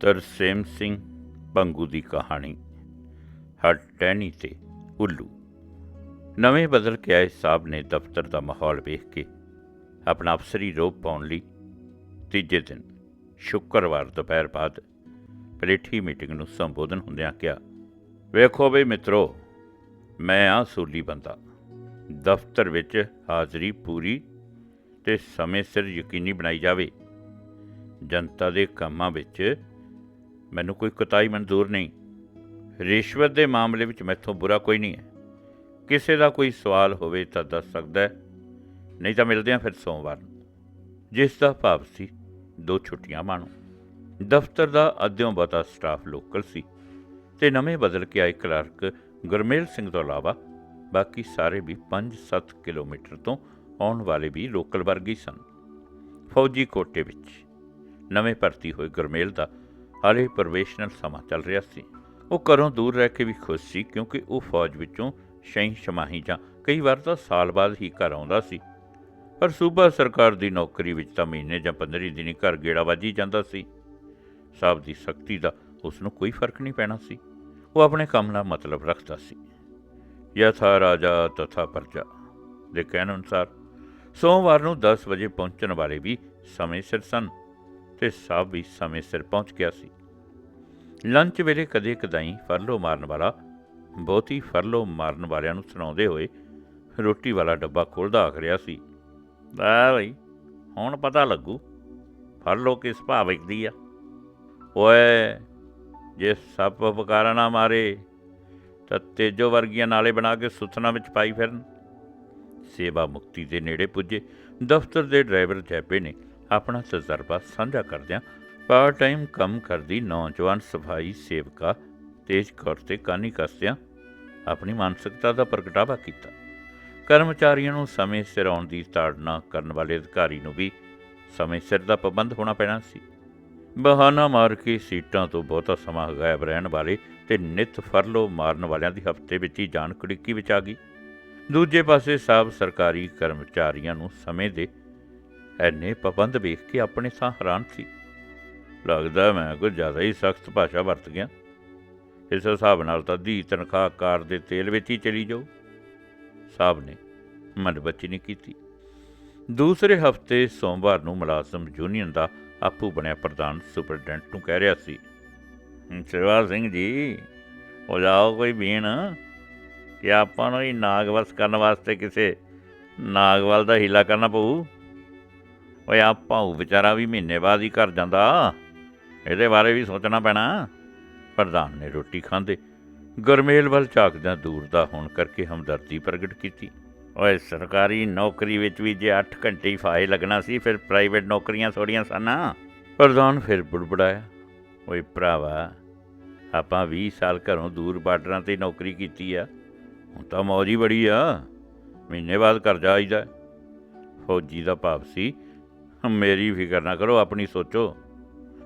ਤਰਸੇਮ ਸਿੰਘ ਬੰਗੂ ਦੀ ਕਹਾਣੀ ਹਰ ਟਹਿਣੀ ਤੇ ਉੱਲੂ। ਨਵੇਂ ਬਦਲ ਕੇ ਆਏ ਸਾਹਿਬ ਨੇ ਦਫ਼ਤਰ ਦਾ ਮਾਹੌਲ ਵੇਖ ਕੇ ਆਪਣਾ ਅਫਸਰੀ ਰੋਪ ਪਾਉਣ ਲਈ ਤੀਜੇ ਦਿਨ, ਸ਼ੁੱਕਰਵਾਰ ਦੁਪਹਿਰ ਬਾਅਦ ਪਲੇਠੀ ਮੀਟਿੰਗ ਨੂੰ ਸੰਬੋਧਨ ਹੁੰਦਿਆਂ ਕਿਹਾ, ਵੇਖੋ ਬਈ ਮਿੱਤਰੋ, ਮੈਂ ਆ ਸੂਲੀ ਬੰਦਾ। ਦਫ਼ਤਰ ਵਿੱਚ ਹਾਜ਼ਰੀ ਪੂਰੀ ਤੇ ਸਮੇਂ ਸਿਰ ਯਕੀਨੀ ਬਣਾਈ ਜਾਵੇ। ਜਨਤਾ ਦੇ ਕੰਮਾਂ ਵਿੱਚ ਮੈਨੂੰ ਕੋਈ ਕੁਤਾਈ ਮਨਜ਼ੂਰ ਨਹੀਂ। ਰਿਸ਼ਵਤ ਦੇ ਮਾਮਲੇ ਵਿੱਚ ਮੈਥੋਂ ਬੁਰਾ ਕੋਈ ਨਹੀਂ ਹੈ। ਕਿਸੇ ਦਾ ਕੋਈ ਸਵਾਲ ਹੋਵੇ ਤਾਂ ਦੱਸ ਸਕਦਾ ਹੈ, ਨਹੀਂ ਤਾਂ ਮਿਲਦੇ ਹਾਂ ਫਿਰ ਸੋਮਵਾਰ ਨੂੰ। ਜਿਸ ਦਾ ਭਾਵ ਸੀ, ਦੋ ਛੁੱਟੀਆਂ ਮਾਣੋ। ਦਫ਼ਤਰ ਦਾ ਅੱਧਿਓਂ ਬਤਾ ਸਟਾਫ ਲੋਕਲ ਸੀ ਤੇ ਨਵੇਂ ਬਦਲ ਕੇ ਆਏ ਕਲਰਕ ਗੁਰਮੇਲ ਸਿੰਘ ਤੋਂ ਇਲਾਵਾ ਬਾਕੀ ਸਾਰੇ ਵੀ 5-7 ਕਿਲੋਮੀਟਰ ਤੋਂ ਆਉਣ ਵਾਲੇ ਵੀ ਲੋਕਲ ਵਰਗੇ ਸਨ। ਫੌਜੀ ਕੋਟੇ ਵਿੱਚ ਨਵੇਂ ਭਰਤੀ ਹੋਏ ਗੁਰਮੇਲ ਦਾ ਹਾਲੇ ਪ੍ਰੋਬੇਸ਼ਨਲ ਸਮਾਂ ਚੱਲ ਰਿਹਾ ਸੀ। ਉਹ ਘਰੋਂ ਦੂਰ ਰਹਿ ਕੇ ਵੀ ਖੁਸ਼ ਸੀ ਕਿਉਂਕਿ ਉਹ ਫੌਜ ਵਿੱਚੋਂ ਸ਼ਹੀਂ ਸ਼ਮਾਹੀ ਜਾਂ ਕਈ ਵਾਰ ਤਾਂ ਸਾਲ ਬਾਅਦ ਹੀ ਘਰ ਆਉਂਦਾ ਸੀ। ਪਰ ਸੂਬਾ ਸਰਕਾਰ ਦੀ ਨੌਕਰੀ ਵਿੱਚ ਤਾਂ ਮਹੀਨੇ ਜਾਂ 15 ਦਿਨੀ ਘਰ ਗੇੜਾ ਵਾਜੀ ਜਾਂਦਾ ਸੀ। ਸਾਹਿਬ ਦੀ ਸ਼ਕਤੀ ਦਾ ਉਸ ਨੂੰ ਕੋਈ ਫ਼ਰਕ ਨਹੀਂ ਪੈਣਾ ਸੀ। ਉਹ ਆਪਣੇ ਕੰਮ ਨਾਲ ਮਤਲਬ ਰੱਖਦਾ ਸੀ। ਯਥਾ ਰਾਜਾ ਤਥਾ ਪ੍ਰਜਾ ਦੇ ਕਹਿਣ ਅਨੁਸਾਰ ਸੋਮਵਾਰ ਨੂੰ 10 ਵਜੇ ਪਹੁੰਚਣ ਵਾਲੇ ਵੀ ਸਮੇਂ ਸਿਰ ਸਨ ਤੇ ਸਾਹਿਬ ਵੀ ਸਮੇਂ ਸਿਰ ਪਹੁੰਚ ਗਿਆ ਸੀ। ਲੰਚ ਵੇਲੇ ਕਦੇ ਕਦਾਈ ਫਰਲੋ ਮਾਰਨ ਵਾਲਾ, ਬਹੁਤੀ ਫਰਲੋ ਮਾਰਨ ਵਾਲਿਆਂ ਨੂੰ ਸੁਣਾਉਂਦੇ ਹੋਏ ਰੋਟੀ ਵਾਲਾ ਡੱਬਾ ਖੋਲਦਾ ਆਖ ਰਿਹਾ ਸੀ ਆ ਬਈ, ਹੁਣ ਪਤਾ ਲੱਗੂ, ਫਰਲੋ ਕਿਸ ਭਾਅ ਵਿਕਦੀ ਆ? ਓਏ, ਜੇ ਸੱਪ ਫਕਾਰਾ ਨਾ ਮਾਰੇ, ਤਾਂ ਤੇਜੋ ਵਰਗੀਆਂ ਨਾਲੇ ਬਣਾ ਕੇ ਸੁਥਨਾ ਵਿੱਚ ਪਾਈ ਫਿਰਨ। ਸੇਵਾ ਮੁਕਤੀ ਦੇ ਨੇੜੇ ਪੁੱਜੇ ਦਫ਼ਤਰ ਦੇ ਡਰਾਈਵਰ ਜੈਪੇ ਨੇ ਆਪਣਾ ਤਜਰਬਾ ਸਾਂਝਾ ਕਰਦਿਆਂ ਪਾਰਟ ਟਾਈਮ ਕੰਮ ਕਰਦੀ ਨੌਜਵਾਨ ਸਫ਼ਾਈ ਸੇਵਕਾ ਤੇਜ ਕੌਰ ਤੇ ਕਾਨੀ ਕਸਦਿਆਂ ਆਪਣੀ ਮਾਨਸਿਕਤਾ ਦਾ ਪ੍ਰਗਟਾਵਾ ਕੀਤਾ। ਕਰਮਚਾਰੀਆਂ ਨੂੰ ਸਮੇਂ ਸਿਰ ਆਉਣ ਦੀ ਤਾੜਨਾ ਕਰਨ ਵਾਲੇ ਅਧਿਕਾਰੀ ਨੂੰ ਵੀ ਸਮੇਂ ਸਿਰ ਦਾ ਪਾਬੰਦ ਹੋਣਾ ਪੈਣਾ ਸੀ। ਬਹਾਨਾ ਮਾਰ ਕੇ ਸੀਟਾਂ ਤੋਂ ਬਹੁਤਾ ਸਮਾਂ ਗਾਇਬ ਰਹਿਣ ਵਾਲੇ ਤੇ ਨਿਤ ਫਰਲੋ ਮਾਰਨ ਵਾਲਿਆਂ ਦੀ ਹਫ਼ਤੇ ਵਿੱਚ ਹੀ ਜਾਨ ਕੁੜਿੱਕੀ ਵਿੱਚ ਆ ਗਈ। ਦੂਜੇ ਪਾਸੇ ਸਭ ਸਰਕਾਰੀ ਕਰਮਚਾਰੀਆਂ ਨੂੰ ਸਮੇਂ ਦੇ ਐਨੇ ਪਾਬੰਦ ਵੇਖ ਕੇ ਆਪਣੇ ਸਾਹ ਹੈਰਾਨ ਸੀ। ਲੱਗਦਾ ਮੈਂ ਕੁਝ ਜ਼ਿਆਦਾ ਹੀ ਸਖਤ ਭਾਸ਼ਾ ਵਰਤ ਗਿਆ। ਇਸ ਹਿਸਾਬ ਨਾਲ ਤਾਂ ਦੀ ਤਨਖਾਹ ਕਾਰ ਦੇ ਤੇਲ ਵਿੱਚ ਹੀ ਚਲੀ ਜਾਊ। ਸਾਹਿਬ ਨੇ ਮਨ ਬੱਚੀ ਨਹੀਂ ਕੀਤੀ। ਦੂਸਰੇ ਹਫ਼ਤੇ ਸੋਮਵਾਰ ਨੂੰ ਮੁਲਾਜ਼ਮ ਯੂਨੀਅਨ ਦਾ ਆਪੂ ਬਣਿਆ ਪ੍ਰਧਾਨ ਸੁਪਰਡੈਂਟ ਨੂੰ ਕਹਿ ਰਿਹਾ ਸੀ ਸਰਵਾਰ ਸਿੰਘ ਜੀ, ਉਹ ਜਾਓ ਕੋਈ ਬੀਣ, ਕਿ ਆਪਾਂ ਨੂੰ ਹੀ ਨਾਗਵਸ ਕਰਨ ਵਾਸਤੇ ਕਿਸੇ ਨਾਗਵਾਲ ਦਾ ਹੀਲਾ ਕਰਨਾ ਪਊ। ਓਏ ਆਪਾਂ ਉਹ ਵਿਚਾਰਾ ਵੀ ਮਹੀਨੇ ਬਾਅਦ ਹੀ ਘਰ ਜਾਂਦਾ। ਇਹਦੇ ਬਾਰੇ ਵੀ ਸੋਚਣਾ ਪੈਣਾ। ਪ੍ਰਧਾਨ ਨੇ ਰੋਟੀ ਖਾਂਦੇ ਗਰਮੇਲ ਵੱਲ ਝਾਕਦਿਆਂ ਦੂਰ ਦਾ ਹੋਣ ਕਰਕੇ ਹਮਦਰਦੀ ਪ੍ਰਗਟ ਕੀਤੀ। ਓਏ, ਸਰਕਾਰੀ ਨੌਕਰੀ ਵਿੱਚ ਵੀ ਜੇ 8 ਘੰਟੇ ਹੀ ਫਾਇ ਲੱਗਣਾ ਸੀ, ਫਿਰ ਪ੍ਰਾਈਵੇਟ ਨੌਕਰੀਆਂ ਥੋੜੀਆਂ ਸਨ ਪ੍ਰਧਾਨ ਫਿਰ ਬੁੜਬੜਾਇਆ, ਓਏ ਭਰਾਵਾ, ਆਪਾਂ 20 ਸਾਲ ਘਰੋਂ ਦੂਰ ਬਾਰਡਰਾਂ ਤੇ ਨੌਕਰੀ ਕੀਤੀ ਆ। ਹੁਣ ਤਾਂ ਮੌਜ ਹੀ ਬੜੀ ਆ। ਮਹੀਨੇ ਬਾਅਦ ਘਰ ਜਾਈਦਾ ਫੌਜੀ ਦਾ ਭਾਵ ਸੀ, ਮੇਰੀ ਫਿਕਰ ਨਾ ਕਰੋ, ਆਪਣੀ ਸੋਚੋ।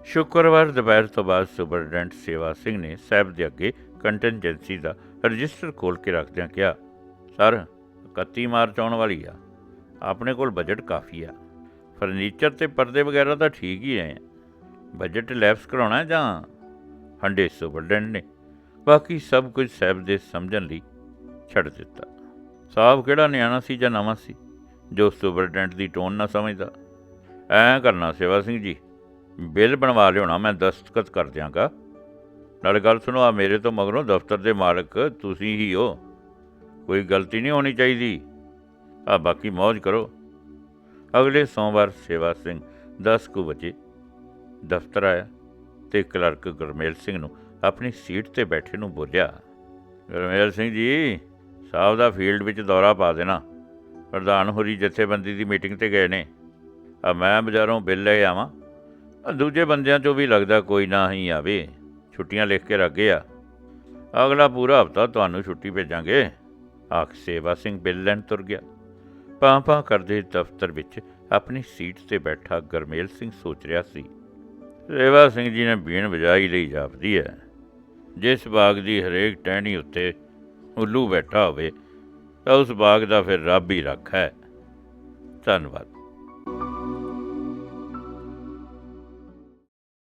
ਸ਼ੁੱਕਰਵਾਰ ਦੁਪਹਿਰ ਤੋਂ ਬਾਅਦ ਸੁਪਰਡੈਂਟ ਸੇਵਾ ਸਿੰਘ ਨੇ ਸਾਹਿਬ ਦੇ ਅੱਗੇ ਕੰਟੈਂਜੈਂਸੀ ਦਾ ਰਜਿਸਟਰ ਖੋਲ ਕੇ ਰੱਖਦਿਆਂ ਕਿਹਾ, ਸਰ 31 ਮਾਰਚ ਆਉਣ ਵਾਲੀ ਆ। ਆਪਣੇ ਕੋਲ ਬਜਟ ਕਾਫੀ ਆ। ਫਰਨੀਚਰ ਤੇ ਪਰਦੇ ਵਗੈਰਾ ਤਾਂ ਠੀਕ ਹੀ ਹੈ ਬਜਟ ਲੈਪਸ ਕਰਾਉਣਾ ਜਾਂ? ਹੰਡੇ ਸੁਪਰਡੈਂਟ ਨੇ। ਬਾਕੀ ਸਭ ਕੁਝ ਸਾਹਿਬ ਦੇ ਸਮਝਣ ਲਈ ਛੱਡ ਦਿੱਤਾ। ਸਾਹਿਬ ਕਿਹੜਾ ਨਿਆਣਾ ਸੀ ਜਾਂ ਨਵਾਂ ਸੀ? ਜੋ ਸੁਪਰਡੈਂਟ ਦੀ ਟੋਨ ਨਾ ਸਮਝਦਾ। ਐ ਕਰਨਾ ਸੇਵਾ ਸਿੰਘ ਜੀ ਬਿੱਲ ਬਣਵਾ ਲਿਆਉਣਾ, ਮੈਂ ਦਸਤਖਤ ਕਰ ਦਿਆਂਗਾ। ਨਾਲ ਗੱਲ ਸੁਣੋ ਆ ਮੇਰੇ ਤੋਂ ਮਗਰੋਂ ਦਫ਼ਤਰ ਦੇ ਮਾਲਕ ਤੁਸੀਂ ਹੀ ਹੋ। ਕੋਈ ਗਲਤੀ ਨਹੀਂ ਹੋਣੀ ਚਾਹੀਦੀ। ਆ ਬਾਕੀ ਮौज ਕਰੋ। ਅਗਲੇ ਸੋਮਵਾਰ ਸੇਵਾ ਸਿੰਘ 10 ਕੁ ਵਜੇ ਦਫ਼ਤਰ ਆਇਆ ਤੇ ਕਲਰਕ ਗੁਰਮੇਲ ਸਿੰਘ ਨੂੰ ਆਪਣੀ ਸੀਟ ਤੇ ਬੈਠੇ ਨੂੰ ਬੋਲਿਆ, ਗੁਰਮੇਲ ਸਿੰਘ ਜੀ, ਸਾਹਿਬ ਦਾ ਫੀਲਡ ਵਿੱਚ ਦੌਰਾ ਪਾ ਦੇਣਾ। ਪ੍ਰਧਾਨ ਹੋਰੀ ਜਥੇਬੰਦੀ ਦੀ ਮੀਟਿੰਗ ਤੇ ਗਏ ਨੇ। ਆ ਮੈਂ ਬਾਜ਼ਾਰੋਂ ਬਿੱਲ ਲੈ ਆਵਾਂ। ਦੂਜੇ ਬੰਦਿਆਂ ਚੋਂ ਵੀ ਲੱਗਦਾ ਕੋਈ ਨਾ ਹੀ ਆਵੇ। ਛੁੱਟੀਆਂ ਲਿਖ ਕੇ ਰੱਖ ਗਿਆ ਅਗਲਾ ਪੂਰਾ ਹਫਤਾ ਤੁਹਾਨੂੰ ਛੁੱਟੀ ਭੇਜਾਂਗੇ। ਆਖ, ਸੇਵਾ ਸਿੰਘ ਬਿੱਲ ਲੈਣ ਤੁਰ ਗਿਆ। ਪਾਂ ਪਾਂ ਕਰਦੇ ਦਫ਼ਤਰ ਵਿੱਚ ਆਪਣੀ ਸੀਟ ਤੇ ਬੈਠਾ ਗਰਮੇਲ ਸਿੰਘ ਸੋਚ ਰਿਹਾ ਸੀ, ਸੇਵਾ ਸਿੰਘ ਜੀ ਨੇ ਬੀਣ ਵਜਾਈ ਲਈ ਜਾਪਦੀ ਹੈ। ਜਿਸ ਬਾਗ ਦੀ ਹਰੇਕ ਟਹਿਣੀ ਉੱਤੇ ਉੱਲੂ ਬੈਠਾ ਹੋਵੇ, ਤਾਂ ਉਸ ਬਾਗ ਦਾ ਫਿਰ ਰੱਬ ਹੀ ਰੱਖਾ ਹੈ। ਧੰਨਵਾਦ।